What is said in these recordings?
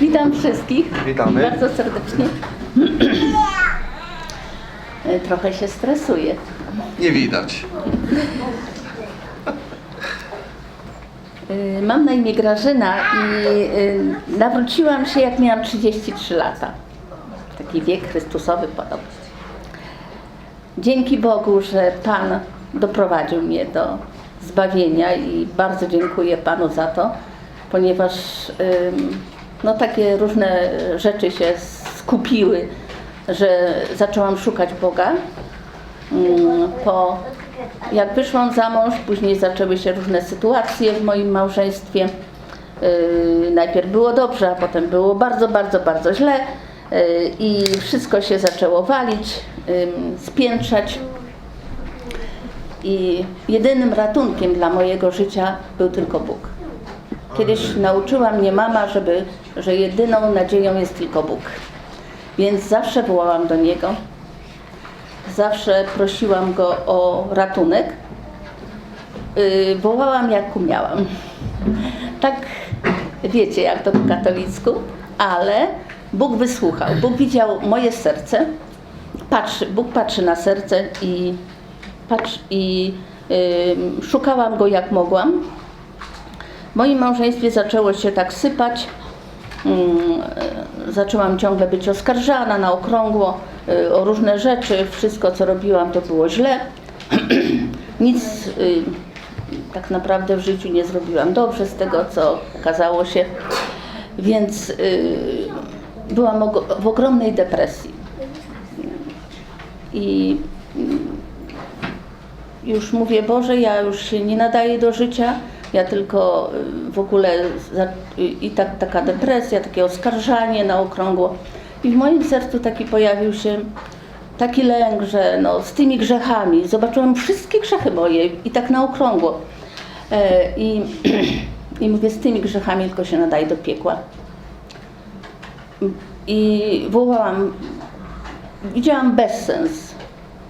Witam wszystkich. Witamy. Bardzo serdecznie. Trochę się stresuję. Nie widać. Y, Mam na imię Grażyna i y, nawróciłam się jak miałam 33 lata. Taki wiek Chrystusowy podobny. Dzięki Bogu, że Pan doprowadził mnie do zbawienia i bardzo dziękuję Panu za to, ponieważ ym, no, takie różne rzeczy się skupiły, że zaczęłam szukać Boga. Mm, Po, jak wyszłam za mąż, później zaczęły się różne sytuacje w moim małżeństwie. Yy, najpierw było dobrze, a potem było bardzo, bardzo, bardzo źle yy, i wszystko się zaczęło walić, spiętrzać. I jedynym ratunkiem dla mojego życia był tylko Bóg. Kiedyś nauczyła mnie mama, żeby, że jedyną nadzieją jest tylko Bóg. Więc zawsze wołałam do Niego, zawsze prosiłam Go o ratunek. Yy, wołałam jak umiałam. Tak wiecie, jak to po katolicku, ale Bóg wysłuchał. Bóg widział moje serce. Patrzy, Bóg patrzy na serce i, i yy, szukałam Go jak mogłam. W moim małżeństwie zaczęło się tak sypać. Mm, e, Zaczęłam ciągle być oskarżana na okrągło y, o różne rzeczy. Wszystko, co robiłam, to było źle. Nic y, tak naprawdę w życiu nie zrobiłam dobrze z tego, co okazało się. Więc byłam w ogromnej depresji. I już mówię, Boże, ja już się nie nadaję do życia, ja tylko y, w ogóle y, i tak, taka depresja, takie oskarżanie na okrągło. I w moim sercu taki pojawił się taki lęk, że no, z tymi grzechami zobaczyłam wszystkie grzechy moje i tak na okrągło. E, I, I mówię, z tymi grzechami tylko się nadaje do piekła. I wołałam, widziałam bezsens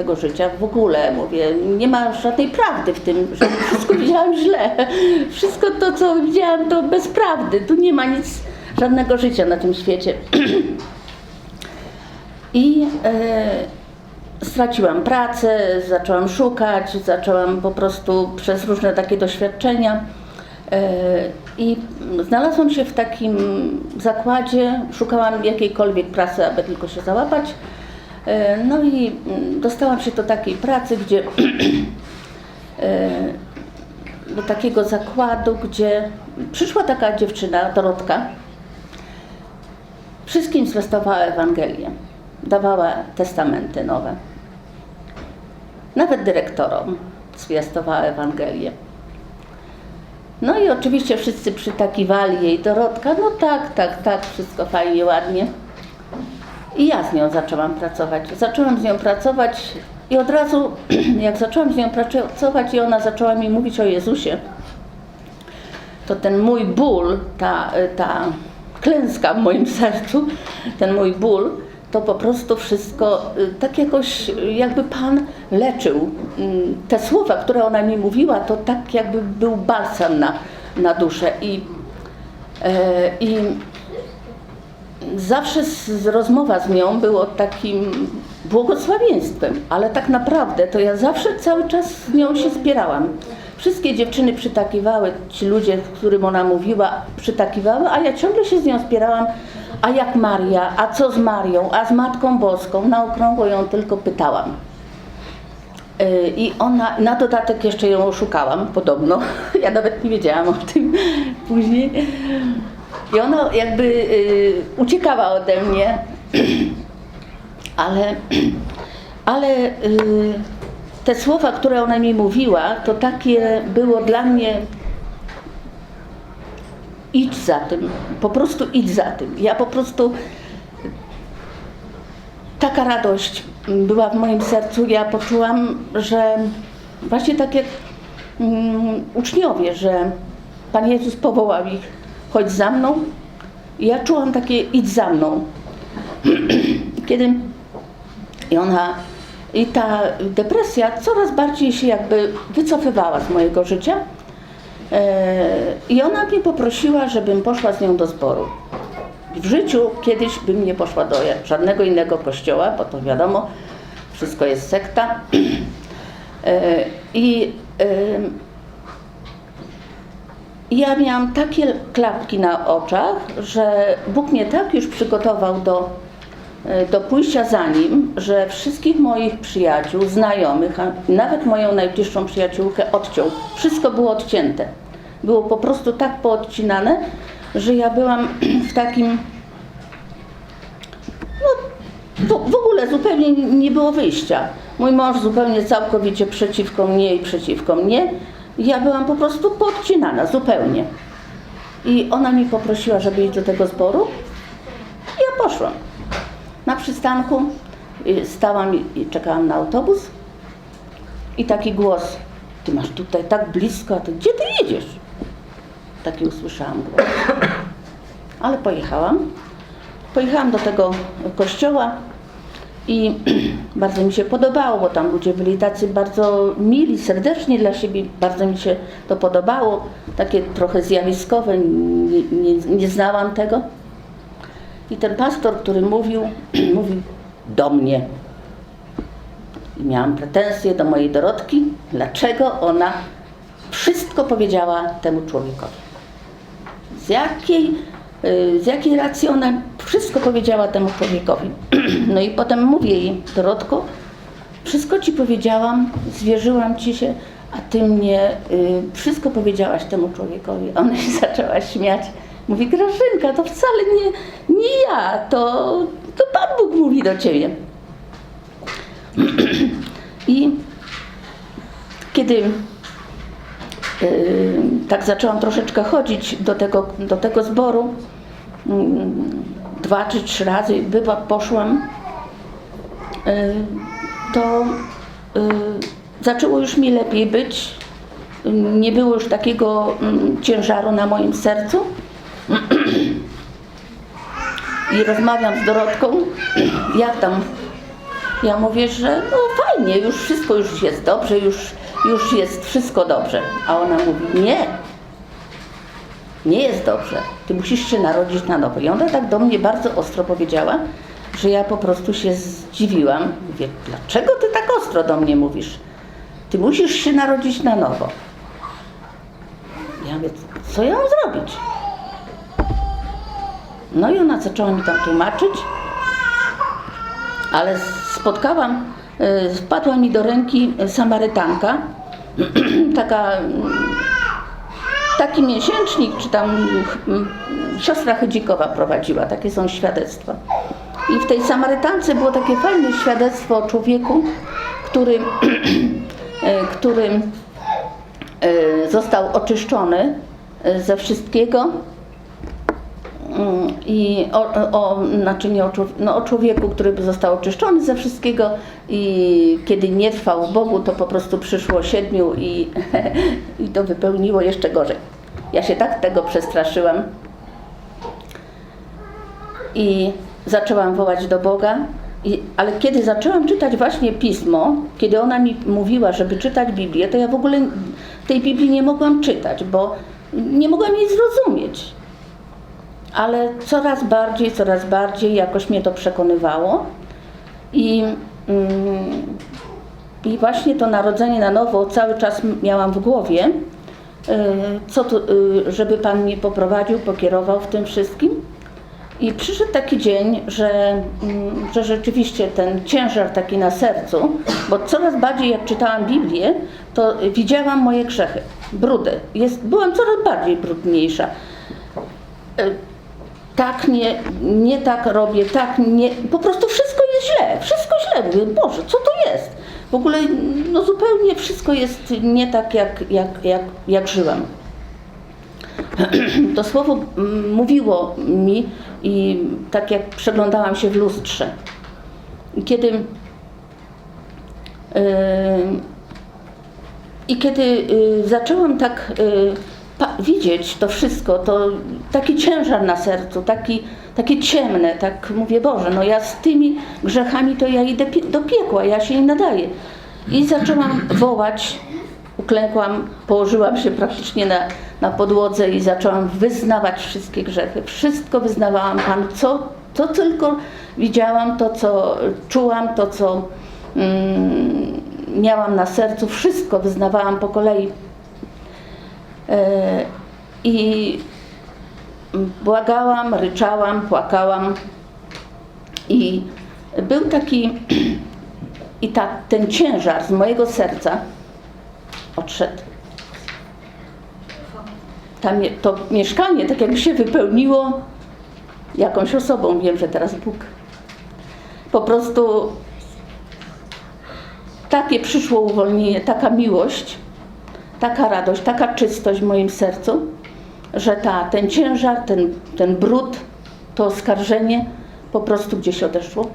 tego życia w ogóle, mówię, nie ma żadnej prawdy w tym, że wszystko widziałam źle. Wszystko to, co widziałam, to bez prawdy. Tu nie ma nic, żadnego życia na tym świecie. I e, straciłam pracę, zaczęłam szukać, zaczęłam po prostu przez różne takie doświadczenia. E, I znalazłam się w takim zakładzie, szukałam jakiejkolwiek pracy, aby tylko się załapać. E, No i mm, dostałam się do takiej pracy, gdzie e, do takiego zakładu, gdzie przyszła taka dziewczyna, Dorotka, wszystkim zwiastowała Ewangelię, dawała testamenty nowe. Nawet dyrektorom zwiastowała Ewangelię. No i oczywiście wszyscy przytakiwali jej Dorotka, no tak, tak, tak, wszystko fajnie, ładnie. I ja z nią zaczęłam pracować. Zaczęłam z nią pracować i od razu, jak zaczęłam z nią pracować i ona zaczęła mi mówić o Jezusie, to ten mój ból, ta, ta klęska w moim sercu, ten mój ból, to po prostu wszystko y, tak jakoś, jakby Pan leczył. Mm, Te słowa, które ona mi mówiła, to tak jakby był balsam na, na duszę. I, e, i zawsze z, z rozmowa z nią było takim błogosławieństwem, ale tak naprawdę to ja zawsze cały czas z nią się spierałam. Wszystkie dziewczyny przytakiwały, ci ludzie, którym ona mówiła, przytakiwały, a ja ciągle się z nią spierałam, a jak Maria, a co z Marią, a z Matką Boską, na okrągło ją tylko pytałam. Yy, I ona, na dodatek jeszcze ją oszukałam, podobno. Ja nawet nie wiedziałam o tym później. I ona jakby y, uciekała ode mnie, ale, ale y, te słowa, które ona mi mówiła, to takie było dla mnie idź za tym, po prostu idź za tym. Ja po prostu taka radość była w moim sercu. Ja poczułam, że właśnie tak jak mm, uczniowie, że Pan Jezus powołał ich, chodź za mną. I ja czułam takie idź za mną. Kiedy i ona i ta depresja coraz bardziej się jakby wycofywała z mojego życia. E, I ona mnie poprosiła, żebym poszła z nią do zboru. w życiu kiedyś bym nie poszła do żadnego innego kościoła, bo to wiadomo, wszystko jest sekta. E, I ja miałam takie klapki na oczach, że Bóg mnie tak już przygotował do, e, do pójścia za Nim, że wszystkich moich przyjaciół, znajomych, a nawet moją najbliższą przyjaciółkę odciął. Wszystko było odcięte. Było po prostu tak poodcinane, że ja byłam w takim w, w ogóle zupełnie nie było wyjścia. Mój mąż zupełnie całkowicie przeciwko mnie i przeciwko mnie. Ja byłam po prostu podcinana zupełnie. I ona mi poprosiła, żeby iść do tego zboru. I ja poszłam. Na przystanku stałam i czekałam na autobus. I taki głos, ty masz tutaj tak blisko, a ty gdzie ty jedziesz? Taki usłyszałam głos. Ale pojechałam. Pojechałam do tego kościoła i bardzo mi się podobało, bo tam ludzie byli tacy bardzo mili, serdeczni dla siebie, bardzo mi się to podobało, takie trochę zjawiskowe, nie, nie, nie znałam tego. I ten pastor, który mówił, mówił do mnie. I miałam pretensje do mojej Dorotki, dlaczego ona wszystko powiedziała temu człowiekowi z jakiej, y, z jakiej racji ona wszystko powiedziała temu człowiekowi. No i potem mówię jej, Dorotko, wszystko ci powiedziałam, zwierzyłam ci się, a ty mnie y, wszystko powiedziałaś temu człowiekowi. Ona się zaczęła śmiać. Mówi, Grażynka, to wcale nie, nie ja, to, to Pan Bóg mówi do ciebie. I kiedy Yy, tak zaczęłam troszeczkę chodzić do tego, do tego zboru. Dwa czy trzy razy bywa poszłam, yy, to yy, zaczęło już mi lepiej być. Nie było już takiego mm, ciężaru na moim sercu. I rozmawiam z Dorotką, jak tam ja mówię, że no fajnie, już wszystko już jest dobrze, już, już jest wszystko dobrze. A ona mówi, nie, nie jest dobrze. Ty musisz się narodzić na nowo. I ona tak do mnie bardzo ostro powiedziała, że ja po prostu się zdziwiłam. Mówię, dlaczego ty tak ostro do mnie mówisz? Ty musisz się narodzić na nowo. Ja mówię, co ja mam zrobić? No i ona zaczęła mi tam tłumaczyć, ale spotkałam, y, wpadła mi do ręki Samarytanka, taka, mm, taki miesięcznik, czy tam siostra Chydzikowa prowadziła, takie są świadectwa. I w tej Samarytance było takie fajne świadectwo o człowieku, który, y, który y, został oczyszczony y, ze wszystkiego, I o, o, znaczy nie o, no o człowieku, który by został oczyszczony ze wszystkiego i kiedy nie trwał Bogu, to po prostu przyszło siedmiu i, i to wypełniło jeszcze gorzej. Ja się tak tego przestraszyłam. I zaczęłam wołać do Boga, i, ale kiedy zaczęłam czytać właśnie Pismo, kiedy ona mi mówiła, żeby czytać Biblię, to ja w ogóle tej Biblii nie mogłam czytać, bo nie mogłam jej zrozumieć ale coraz bardziej, coraz bardziej jakoś mnie to przekonywało. I, mm, i właśnie to narodzenie na nowo cały czas miałam w głowie, y, co y, żeby Pan mnie poprowadził, pokierował w tym wszystkim. I przyszedł taki dzień, że, mm, że rzeczywiście ten ciężar taki na sercu, bo coraz bardziej jak czytałam Biblię, to widziałam moje grzechy, brudy. Jest, byłam coraz bardziej brudniejsza. Y, tak nie, nie tak robię, tak nie, po prostu wszystko jest źle, wszystko źle, mówię, Boże, co to jest? W ogóle no zupełnie wszystko jest nie tak, jak, jak, jak, jak żyłam. To słowo mm, mówiło mi i tak jak przeglądałam się w lustrze. Kiedy yy, i kiedy y, zaczęłam tak y, pa- widzieć to wszystko, to taki ciężar na sercu, taki, takie ciemne, tak mówię, Boże, no ja z tymi grzechami to ja idę do piekła, ja się nie nadaję. I zaczęłam wołać, uklękłam, położyłam się praktycznie na, na podłodze i zaczęłam wyznawać wszystkie grzechy. Wszystko wyznawałam Panu, co, co tylko widziałam, to co czułam, to co mm, miałam na sercu, wszystko wyznawałam po kolei. E, I błagałam, ryczałam, płakałam. I był taki, i ta, ten ciężar z mojego serca odszedł. Ta, mie- to mieszkanie tak jakby się wypełniło jakąś osobą, wiem, że teraz Bóg. Po prostu takie przyszło uwolnienie, taka miłość, taka radość, taka czystość w moim sercu, że ta, ten ciężar, ten, ten brud, to oskarżenie po prostu gdzieś odeszło.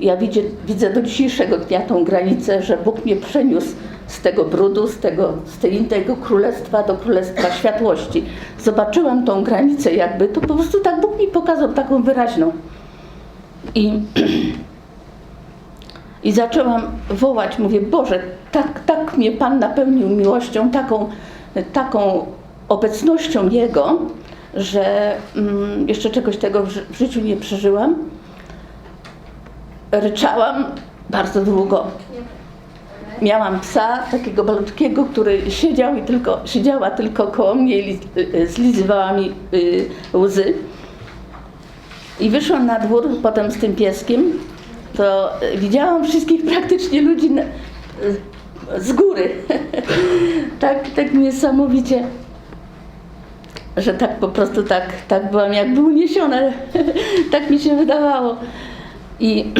Ja widzę, widzę do dzisiejszego dnia tą granicę, że Bóg mnie przeniósł z tego brudu, z tego, z tej, królestwa do królestwa światłości. Zobaczyłam tą granicę jakby, to po prostu tak Bóg mi pokazał taką wyraźną. I, i zaczęłam wołać, mówię, Boże, tak, tak mnie Pan napełnił miłością, taką, taką obecnością Jego, że mm, jeszcze czegoś tego w, ży- w życiu nie przeżyłam. Ryczałam bardzo długo. Miałam psa, takiego malutkiego, który siedział i tylko, siedziała tylko koło mnie i y, zlizywała mi y, łzy. I wyszłam na dwór potem z tym pieskiem, to y, widziałam wszystkich praktycznie ludzi na, y, z góry. tak, tak niesamowicie, że tak po prostu tak, tak byłam jakby uniesiona. tak mi się wydawało. I,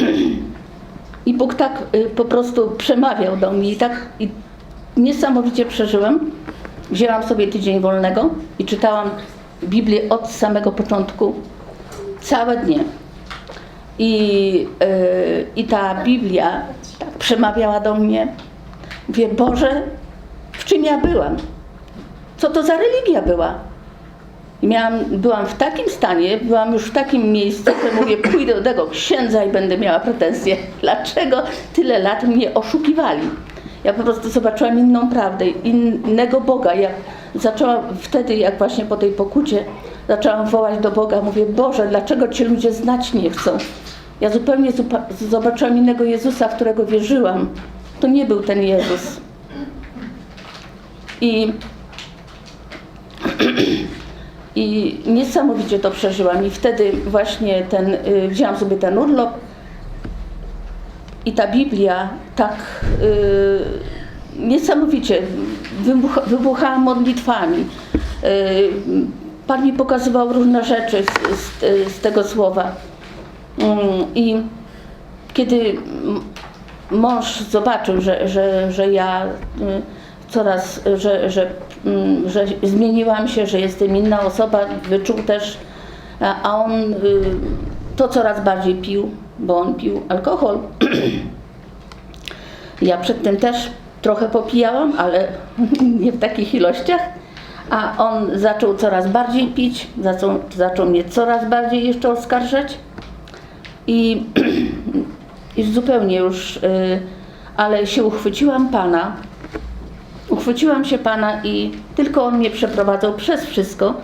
I Bóg tak y, po prostu przemawiał do mnie i tak i niesamowicie przeżyłam. Wzięłam sobie tydzień wolnego i czytałam Biblię od samego początku, całe dnie. I, y, I ta Biblia tak przemawiała do mnie. Mówię, Boże, w czym ja byłam? Co to za religia była? I miałam, byłam w takim stanie, byłam już w takim miejscu, że mówię, pójdę do tego księdza i będę miała pretensje. Dlaczego tyle lat mnie oszukiwali? Ja po prostu zobaczyłam inną prawdę, innego Boga. Ja zaczęłam wtedy, jak właśnie po tej pokucie, zaczęłam wołać do Boga. Mówię, Boże, dlaczego Cię ludzie znać nie chcą? Ja zupełnie zobaczyłam innego Jezusa, w którego wierzyłam. To nie był ten Jezus. I i niesamowicie to przeżyłam. I wtedy właśnie ten, y, wzięłam sobie ten urlop i ta Biblia tak y, niesamowicie wybucha, modlitwami. Y, Pan mi pokazywał różne rzeczy z, z, z tego słowa. Mm, I kiedy mąż zobaczył, że, że, że ja y, coraz, że, że, mm, że zmieniłam się, że jestem inna osoba, wyczuł też, a a on y, to coraz bardziej pił, bo on pił alkohol. Ja przedtem też trochę popijałam, ale nie w takich ilościach. A on zaczął coraz bardziej pić, zaczął, zaczął mnie coraz bardziej jeszcze oskarżać. I, i zupełnie już, y, ale się uchwyciłam Pana, uchwyciłam się Pana i tylko On mnie przeprowadzał przez wszystko.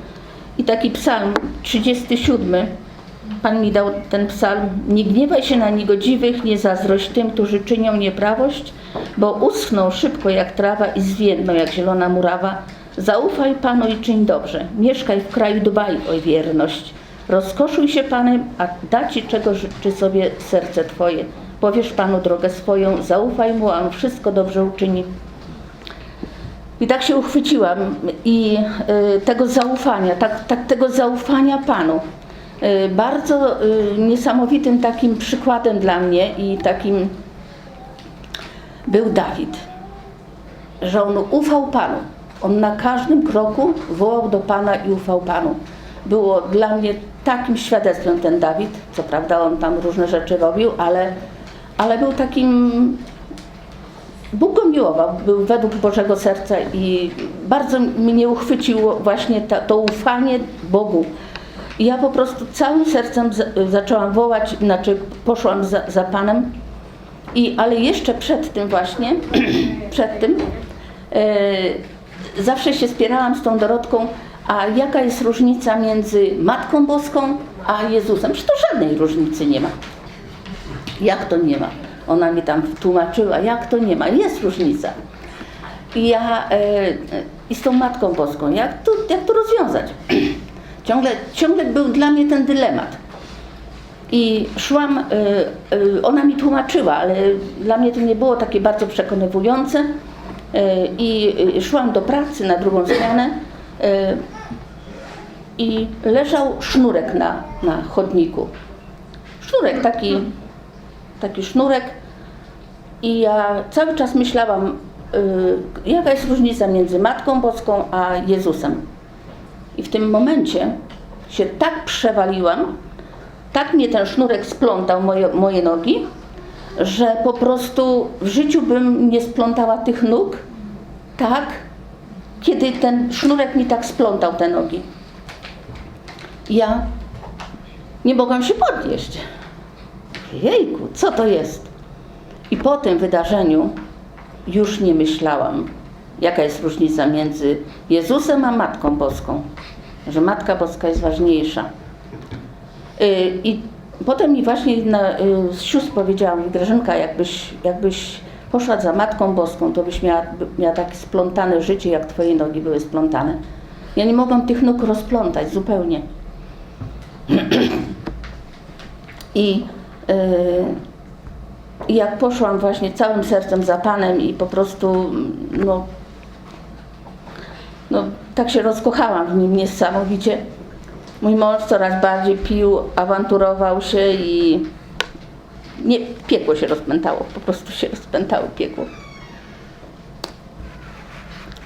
I taki psalm 37, Pan mi dał ten psalm. Nie gniewaj się na niegodziwych, nie zazdrość tym, którzy czynią nieprawość, bo uschną szybko jak trawa i zwiędną jak zielona murawa. Zaufaj Panu i czyń dobrze. Mieszkaj w kraju, dbaj o wierność. Rozkoszuj się Panem, a da Ci czego życzy sobie serce Twoje. Powiesz Panu drogę swoją, zaufaj Mu, a On wszystko dobrze uczyni. I tak się uchwyciłam i y, tego zaufania, tak, tak, tego zaufania Panu. Y, bardzo y, niesamowitym takim przykładem dla mnie i takim był Dawid, że on ufał Panu. On na każdym kroku wołał do Pana i ufał Panu. Było dla mnie takim świadectwem ten Dawid. Co prawda on tam różne rzeczy robił, ale, ale był takim Bóg go miłował, był według Bożego serca i bardzo mnie uchwyciło właśnie ta, to ufanie Bogu. I ja po prostu całym sercem za, zaczęłam wołać, znaczy poszłam za, za Panem. I, ale jeszcze przed tym właśnie, przed tym, E, zawsze się spierałam z tą Dorotką, a jaka jest różnica między Matką Boską a Jezusem? Przecież to żadnej różnicy nie ma. Jak to nie ma? Ona mi tam tłumaczyła, jak to nie ma. Jest różnica. I ja e, e, i z tą Matką Boską, jak to, jak to rozwiązać? ciągle, ciągle był dla mnie ten dylemat. I szłam, e, e, ona mi tłumaczyła, ale dla mnie to nie było takie bardzo przekonywujące. E, I szłam do pracy na drugą zmianę i leżał sznurek na, na chodniku. Sznurek, taki, taki sznurek. I ja cały czas myślałam, y, jaka jest różnica między Matką Boską a Jezusem. I w tym momencie się tak przewaliłam, tak mnie ten sznurek splątał moje, moje nogi, że po prostu w życiu bym nie splątała tych nóg tak, kiedy ten sznurek mi tak splątał te nogi. Ja nie mogłam się podnieść. Jejku, co to jest? I po tym wydarzeniu już nie myślałam, jaka jest różnica między Jezusem a Matką Boską, że Matka Boska jest ważniejsza. Y, I potem mi właśnie jedna y, z sióstr powiedziała mi, Grażynka, jakbyś, jakbyś poszła za Matką Boską, to byś miała, miała takie splątane życie, jak twoje nogi były splątane. Ja nie mogłam tych nóg rozplątać zupełnie. I yy, jak poszłam właśnie całym sercem za Panem i po prostu, no, no tak się rozkochałam w nim niesamowicie. Mój mąż coraz bardziej pił, awanturował się i nie, piekło się rozpętało, po prostu się rozpętało piekło.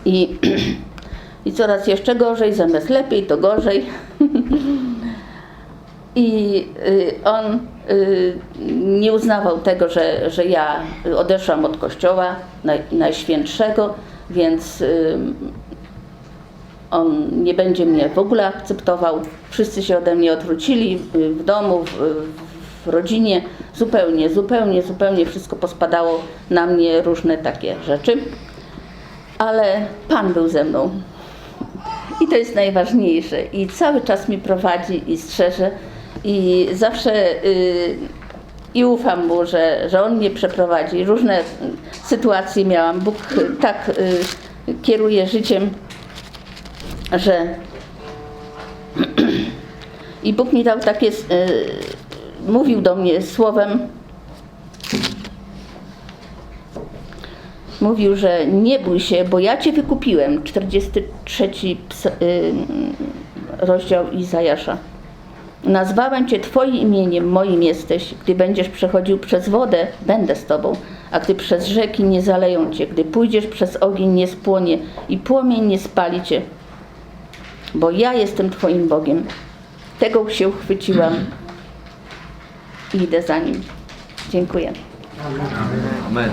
I, I coraz jeszcze gorzej, zamiast lepiej, to gorzej. I y, on y, nie uznawał tego, że, że ja odeszłam od kościoła naj, najświętszego, więc on nie będzie mnie w ogóle akceptował. Wszyscy się ode mnie odwrócili y, w domu, w, w rodzinie. Zupełnie, zupełnie, zupełnie wszystko pospadało na mnie, różne takie rzeczy. Ale Pan był ze mną. I to jest najważniejsze. I cały czas mi prowadzi i strzeże. I zawsze y, i ufam mu, że, że on mnie przeprowadzi. Różne sytuacje miałam. Bóg tak y, kieruje życiem, że i Bóg mi dał takie, y, mówił do mnie słowem, mówił, że nie bój się, bo ja Cię wykupiłem. 43 ps- y, rozdział Izajasza. Nazwałem Cię Twoim imieniem, moim jesteś. Gdy będziesz przechodził przez wodę, będę z Tobą. A gdy przez rzeki nie zaleją Cię, gdy pójdziesz przez ogień nie spłonie i płomień nie spali Cię. Bo ja jestem Twoim Bogiem. Tego się uchwyciłam i idę za Nim. Dziękuję. Amen.